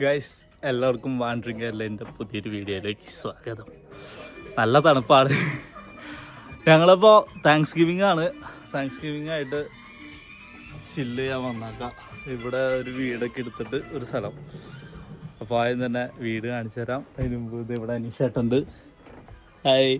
Guys എല്ലാവർക്കും wandering കേരളന്റെ പുതിയൊരു വീഡിയോയിലേക്ക് സ്വാഗതം. നല്ല തണുപ്പാണ്. ഞങ്ങളിപ്പോൾ താങ്ക്സ് ഗിവിംഗ് ആണ്. താങ്ക്സ് ഗിവിംഗ് ആയിട്ട് ചില്ല് ചെയ്യാൻ വന്നേക്കാം. ഇവിടെ ഒരു വീടൊക്കെ എടുത്തിട്ട് ഒരു സ്ഥലം. അപ്പോൾ ആദ്യം തന്നെ വീട് കാണിച്ചു തരാം. അതിന് മുമ്പ് ഇത് ഇവിടെ അനീഷേട്ടുണ്ട് ഹായ്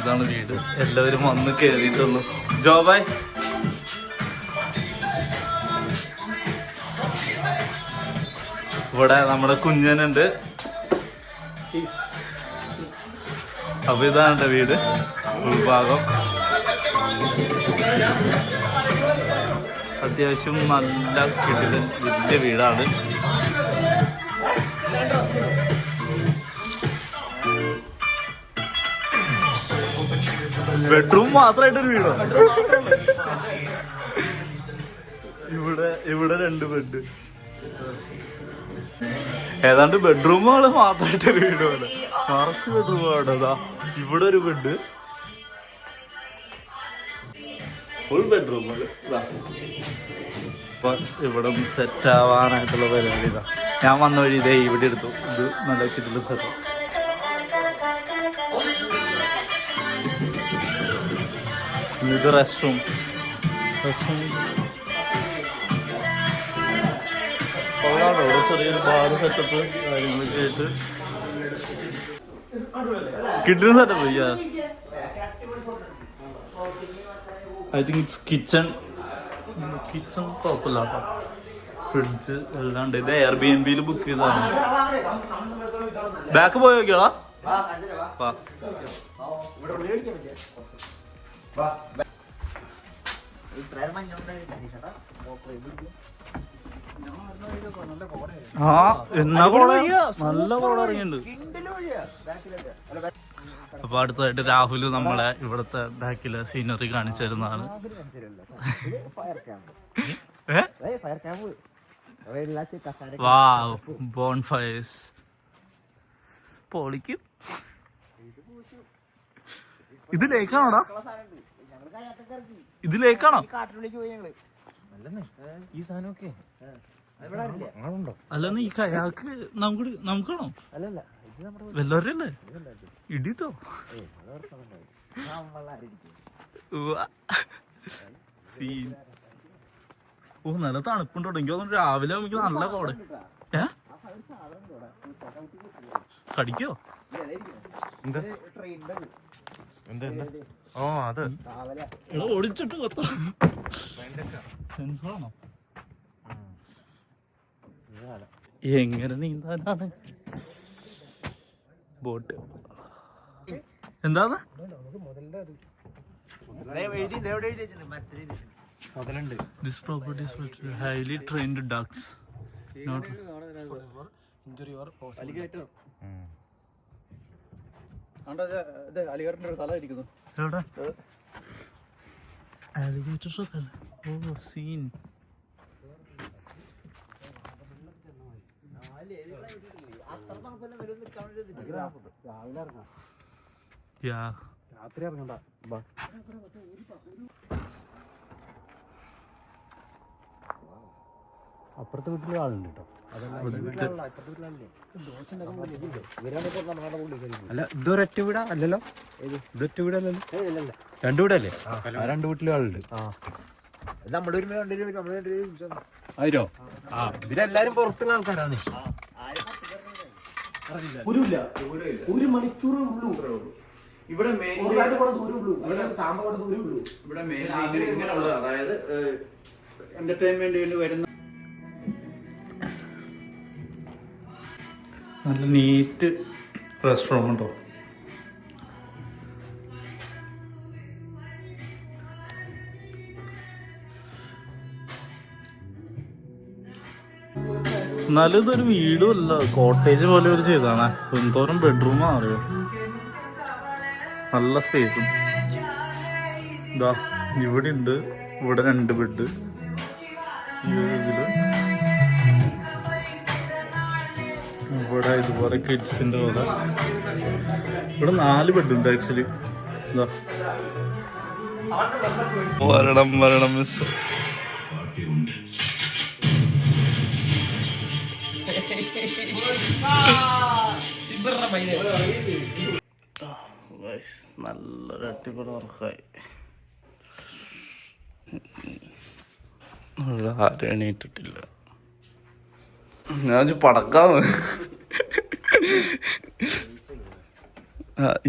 ഇതാണ് വീട്. എല്ലാവരും വന്ന് കയറിയിട്ടുള്ളൂ ജോബായ് ഇവിടെ നമ്മുടെ കുഞ്ഞനുണ്ട്. അപ്പൊ ഇതാണ് വീട്. ഉൾഭാഗം. അത്യാവശ്യം നല്ല കിട്ടിൽ വലിയ വീടാണ്. ബെഡ്റൂം മാത്രമായിട്ടൊരു വീടോ. ഇവിടെ ഇവിടെ രണ്ട് ബെഡ്. ഏതാണ്ട് ബെഡ്റൂമുകൾ മാത്രമായിട്ട് ഒരു വീട് പോലെ. നിറച്ച് ബെഡ്റൂമാണ് അതാ ഇവിടെ ഒരു ബെഡ് ഫുൾ ബെഡ്റൂമുകൾ ഇവിടെ സെറ്റ് ആവാനായിട്ടുള്ള പരിപാടി ഇതാ. ഞാൻ വന്ന വഴി ഇതേ ഇവിടെ എടുത്തു. ഇത് നല്ല വെച്ചിട്ടുള്ള സെറ്റ് ഇത് റെസ്റ്റ് റൂം റെസ്റ്റ് റൂം ചെറിയൊരു ബാർ സെറ്റപ്പ് കാര്യങ്ങളൊക്കെ ആയിട്ട്. കിട്ടുന്ന setup yeah I think it's kitchen kitchen കുഴപ്പമില്ല കേട്ടോ ഫ്രിഡ്ജ് എല്ലാം ഉണ്ട്. ഇത് എയർ ബി എൻ ബിയിൽ ബുക്ക് ചെയ്തതാണ്. ബാക്ക് പോയി നോക്കിയോളാ. വാ. ആ എന്നാ കോട നല്ല കോട ഇറങ്ങിയിട്ടുണ്ട്. അപ്പൊ അടുത്തായിട്ട് രാഹുൽ നമ്മളെ ഇവിടുത്തെ ബാക്കിലെ സീനറി കാണിച്ചു തരുന്നതാണ്. ഏ? വാ ബോൺ ഫയർസ് പൊളിക്കും. ഇത് ലേക്കാണോടാ ഇത് ലേക്കാണോ ഈ സാധനമൊക്കെ. അല്ലെന്ന് ഈ കയാക്ക് നമുക്ക് നമുക്കാണോ? അല്ലല്ല ഇത് നമ്മുടെ വല്ലവരല്ലേ? ഇടിട്ടോ? സീൻ ഓ നല്ല തണുപ്പുണ്ടോ എനിക്ക് തോന്നുന്നു രാവിലെ നമുക്ക് നല്ല കോട ഏ? കടിക്കോ? എന്താ? എന്താ എന്താ? ഓ അത്. എടാ ഓടിച്ചിട്ട് കൊത്ത. സെൻസറാണോ? എങ്ങനെ നീന്താനാണ്? ബോട്ട്. എന്താണ് മുതലുണ്ട്. This property highly trained ducks not അലിഗറിന്റെ ഒരു തല ഇരിക്കുന്നു. എവിടെ? അലിഗേറ്റർ ഒക്കെ ഓ സീൻ രാത്രി ഇറങ്ങണ്ട. അപ്പുറത്തെ വീട്ടിലെ ആളുണ്ട് കേട്ടോ അല്ല ഇതൊരൊറ്റ വീട? അല്ലല്ലോ? ഇതൊറ്റ വീടല്ലല്ലോ? രണ്ടു വീടല്ലേ? ആ. രണ്ട് വീട്ടിലെ ആളുണ്ട്. ആയിരോ? ആ ഇവരെല്ലാരും പുറത്തുള്ള ആൾക്കാരാണ്. ഒരു മണിക്കൂറേ ഉള്ളൂ. ഇവിടെ മെയിൻ ഇവിടെ മെയിൻ ഇങ്ങനെയുള്ളത്. അതായത് എന്റർടൈൻമെന്റ് വരുന്ന നല്ല നീറ്റ് റെസ്റ്റോറന്റ് ഉണ്ടോ? എന്നാലും ഇതൊരു വീടും അല്ല. കോട്ടേജ് പോലെ ഒരു ചെയ്താണ് എന്തോരം ബെഡ്റൂമാ അറിയോ? നല്ല സ്പേസും ഇതാ ഇവിടെ ഉണ്ട്. ഇവിടെ രണ്ട് ബെഡ് ഇതിൽ ഇവിടെ ഇതുപോലെ കിഡ്സിന്റെ കൂടെ. ഇവിടെ നാല് ബെഡുണ്ട് ആക്ച്വലി വരണം വരണം മിസ് നല്ലൊരു അടിപൊളി വർക്കായി. ആരും എണീറ്റിട്ടില്ല. ഞാൻ പടക്കാന്ന്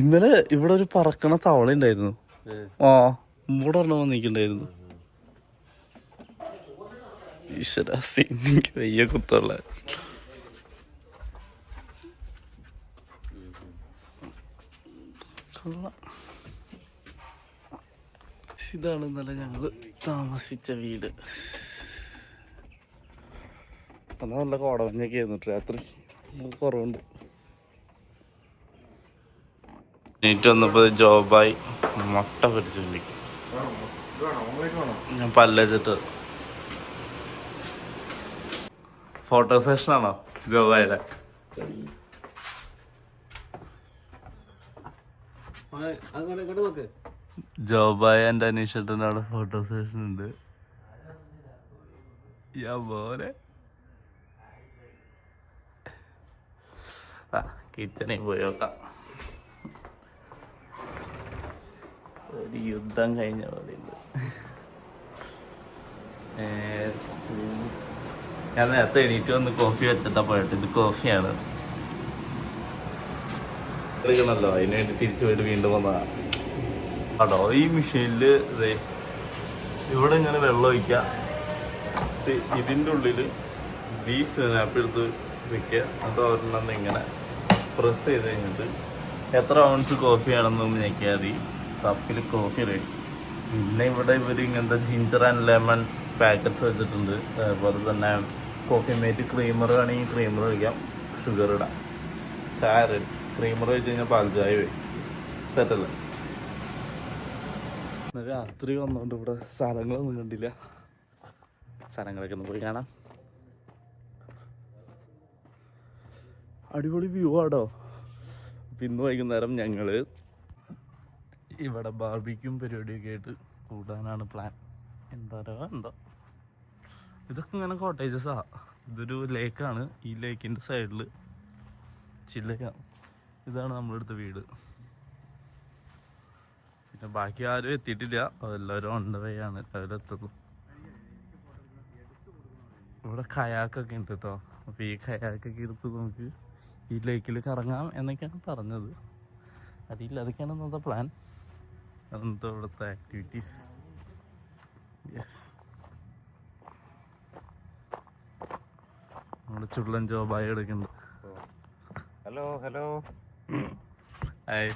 ഇന്നലെ ഇവിടെ ഒരു പറക്കണ തവള ഉണ്ടായിരുന്നു. ആ ഇവിടെ ഒരെണ്ണം വന്നിട്ടുണ്ടായിരുന്നു ഈശ്വര സിനിക്ക് വയ്യ കുത്തുള്ള ഇതാണ് ഇന്നലെ ഞങ്ങൾ താമസിച്ച വീട്. അന്ന് നല്ല കോടമഞ്ഞൊക്കെ ആയിരുന്നു രാത്രി. കുറവുണ്ട്. നീറ്റ് വന്നപ്പോ ജോബായി. മുട്ട പിടിച്ചു ഞാൻ പല്ലച്ചിട്ട് ഫോട്ടോ സെഷൻ ആണോ? ജോബായുടെ ജോബായ എന്റെ അനീഷേട്ടന്റെ അവിടെ ഫോട്ടോ സെഷൻ ഉണ്ട് യാ പോലെ കിച്ചണിൽ പോയി നോക്കാം. ഒരു യുദ്ധം കഴിഞ്ഞ പോലെ ഉണ്ട്. ഏ, ചൂ- ഞാൻ നേരത്തെ എണീറ്റ് വന്ന് കോഫി വെച്ചിട്ടാ പോയിട്ട് ഇത് കോഫിയാണ് എടുക്കണല്ലോ അതിന് വേണ്ടി തിരിച്ചു പോയിട്ട് വീണ്ടും വന്നതാണ് ആടോ ഈ മെഷീനിൽ ഇവിടെ ഇങ്ങനെ വെള്ളം ഒഴിക്കുക ഇതിന്റെ ഇതിന്റെ ഉള്ളിൽ ഈ സ്നാപ്പ് എടുത്ത് വെക്കുക. അത് ഒരെണ്ണം ഇങ്ങനെ പ്രസ് ചെയ്ത് കഴിഞ്ഞിട്ട് എത്ര ഔൺസ് കോഫി ആണെന്നും ഞെക്കിയാൽ മതി. കപ്പിൽ കോഫി റെഡി പിന്നെ ഇവിടെ ഇവർ ഇങ്ങനത്തെ ജിഞ്ചർ ആൻഡ് ലെമൺ പാക്കറ്റ്സ് വെച്ചിട്ടുണ്ട്. അതുപോലെ തന്നെ കോഫി മേറ്റ് ക്രീമർ വേണമെങ്കിൽ ക്രീമർ ഒഴിക്കാം. ഷുഗർ ഇടാം. ചായ റെഡി ക്രീമർ വെച്ച് കഴിഞ്ഞാൽ പാൽ ചായ വരും സെറ്റല്ലേ രാത്രി വന്നുകൊണ്ട് ഇവിടെ സ്ഥലങ്ങളൊന്നും കണ്ടില്ല. സ്ഥലങ്ങളൊക്കെ ഒന്ന് പോയി കാണാം. അടിപൊളി വ്യൂ ആടോ പിന്നെ വൈകുന്നേരം ഞങ്ങൾ ഇവിടെ ബാർബിക്കും പരിപാടിയൊക്കെ ആയിട്ട് കൂടാനാണ് പ്ലാൻ എന്താ പറയുക എന്താ. ഇതൊക്കെ ഇങ്ങനെ കോട്ടേജസാ ഇതൊരു ലേക്കാണ് ഈ ലേക്കിന്റെ സൈഡിൽ ചില്ലയാണ് ഇതാണ് നമ്മളെടുത്ത വീട്. പിന്നെ ബാക്കി ആരും എത്തിയിട്ടില്ല. അതെല്ലാവരും ദ വേ ആണ്. എല്ലാവരും എത്തുള്ളൂ ഇവിടെ കയാക്കൊക്കെ ഉണ്ട് കേട്ടോ അപ്പം ഈ കയാക്കൊക്കെ എടുത്ത് നമുക്ക് ഈ ലേക്കിൽ കറങ്ങാം എന്നൊക്കെയാണ് പറഞ്ഞത്. അതില്ല അതൊക്കെയാണ് ഇന്നത്തെ പ്ലാൻ അന്നത്തെ ഇവിടുത്തെ ആക്ടിവിറ്റീസ് യെസ് നമ്മുടെ ചുള്ളൻ ജോബായി എടുക്കുന്നുണ്ട്. ഹലോ ഹലോ ഹായ്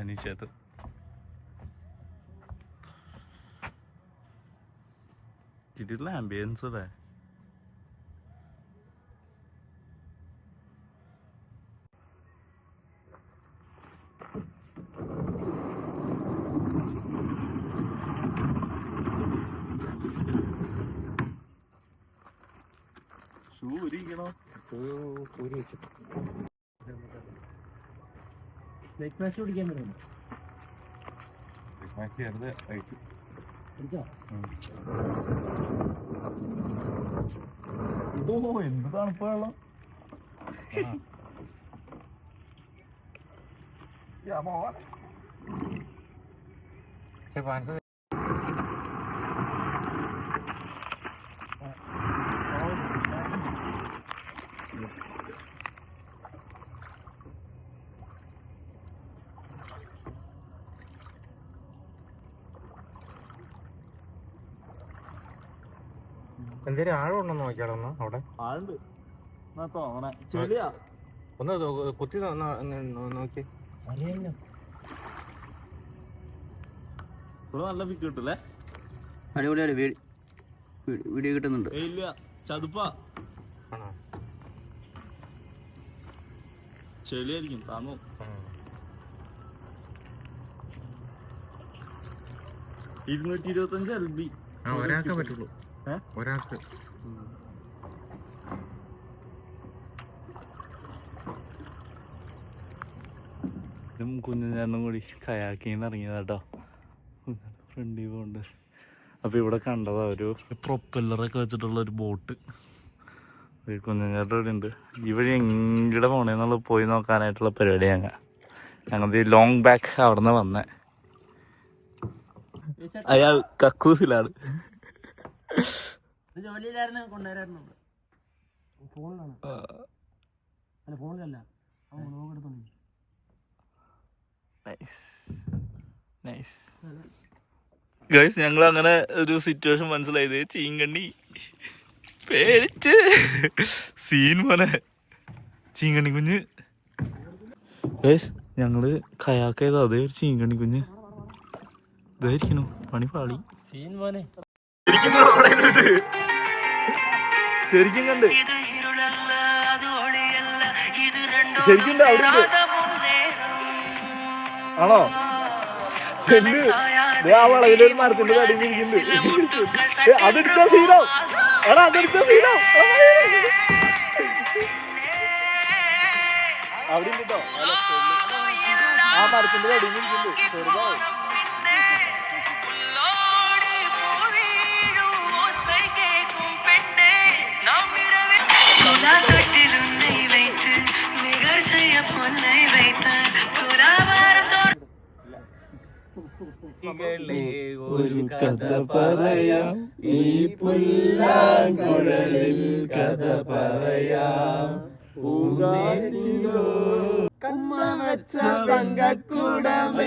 അനീഷേട്ടൻ ഇതിലുള്ള ആംബിയൻസ് അല്ലേ? ഷൂ ഇരിക്കണോ ഊരി വെച്ചു വെറുതെ കഴിച്ചു ഓ എന്ത് തണുപ്പ വെള്ളം. പക്ഷെ പാൻസ് എന്തേലും ആഴം ഉണ്ടെന്ന് നോക്കിയാലോ ഒന്ന് അവിടെ? ആളുണ്ട്. എന്നാ തോന്നണേ ചെളിയാ. ഒന്ന് കുത്തി നോ- നോ- നോ- നോക്കി. ഇവിടെ നല്ല പിക്ക് കിട്ടൂലേ? അടിപൊളിയാണ് വീഡിയോ കിട്ടുന്നുണ്ട്. ഏയ് ഇല്ല. ചതുപ്പാ. ആണോ? ചെളിയായിരിക്കും. താന്നു ഉം. ഇരുന്നൂറ്റി ഇരുപത്തഞ്ച് എൽ ബി. ആ ഒരാൾക്കേ പറ്റുള്ളൂ. ഒരാൾക്ക്. കുഞ്ഞുചാണ്ടും കൂടി കയാക്കിന്ന് ഇറങ്ങിയതാട്ടോ. ഫ്രണ്ടി പോണ്ട് അപ്പൊ ഇവിടെ കണ്ടതാ ഒരു പ്രൊപ്പല്ലറൊക്കെ വെച്ചിട്ടുള്ള ഒരു ബോട്ട്. കുഞ്ഞുങ്ങളുടെ ഇവിടെ ഉണ്ട്. ഈ വഴി എങ്ങടെ പോണേന്നുള്ള പോയി നോക്കാനായിട്ടുള്ള പരിപാടി ഞങ്ങൾ ഞങ്ങൾ ലോങ് ബാക്ക് അവിടെ നിന്ന് വന്നേ. അയാൾ കക്കൂസിലാണ്. ജോലിയിലായിരുന്നു കൊണ്ടുവരായിരുന്നു ഫോണിലാണ്. അല്ല ഫോണിലല്ല. ഗൈസ് ഞങ്ങൾ അങ്ങനെ ഒരു സിറ്റുവേഷൻ മനസ്സിലായത് ചീങ്കണ്ണി. പേടിച്ച്. സീൻ പോലെ. ചീങ്കണ്ണി കുഞ്ഞ്. ഗൈസ് ഞങ്ങൾ കയാക്കായത് അതേ ഒരു ചീങ്കണ്ണി കുഞ്ഞ്. ഇതായിരിക്കണു പണി പാളി. സീൻ മോനെ ശരിക്കും കണ്ട്. ശരിക്കും അവിടെ ഉണ്ട്. ആണോ? ചെല്ല്. ആ വളവിലൊരു മരത്തിന്റെ അടിഞ്ഞിരിക്കുന്നുണ്ട് അതെടുത്ത സീനോ എടാ അതെടുത്ത സീനോ അവിടെ കേട്ടോ. ട്ടോ. ആ മരത്തിന്റെ അടിഞ്ഞിരിക്കുന്നുണ്ട് ചെറുതാവും ഒരു കഥ പറയാം ഈ പുല്ലാങ്കുഴലിൽ കഥ പറയാം കമ്മ വെച്ച തങ്കക്കുടമേ